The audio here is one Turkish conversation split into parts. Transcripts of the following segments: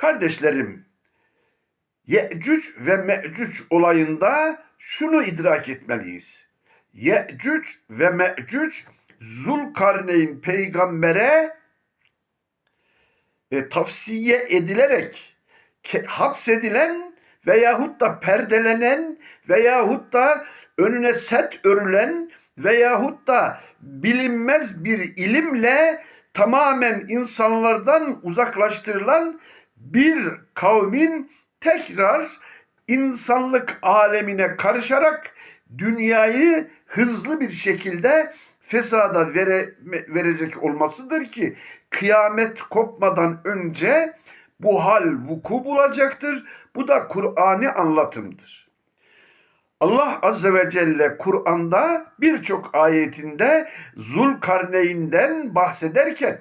Kardeşlerim, Ye'cüc ve Me'cüc olayında şunu idrak etmeliyiz. Ye'cüc ve Me'cüc Zulkarneyn peygambere e, tavsiye edilerek ke- hapsedilen veyahut da perdelenen veyahut da önüne set örülen veyahut da bilinmez bir ilimle tamamen insanlardan uzaklaştırılan bir kavmin tekrar insanlık alemine karışarak dünyayı hızlı bir şekilde fesada vere- verecek olmasıdır ki kıyamet kopmadan önce bu hal vuku bulacaktır. Bu da Kur'an'ı anlatımdır. Allah Azze ve Celle Kur'an'da birçok ayetinde Zulkarneyn'den bahsederken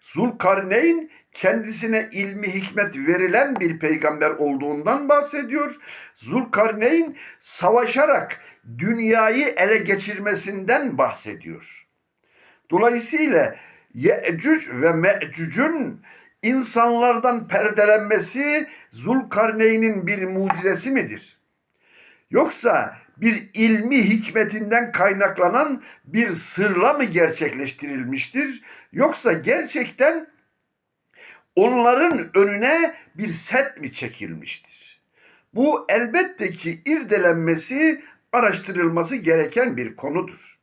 Zulkarneyn kendisine ilmi hikmet verilen bir peygamber olduğundan bahsediyor. Zulkarneyn savaşarak dünyayı ele geçirmesinden bahsediyor. Dolayısıyla Ye'cüc ve Me'cüc'ün insanlardan perdelenmesi Zulkarneyn'in bir mucizesi midir? Yoksa bir ilmi hikmetinden kaynaklanan bir sırla mı gerçekleştirilmiştir? Yoksa gerçekten onların önüne bir set mi çekilmiştir? Bu elbette ki irdelenmesi, araştırılması gereken bir konudur.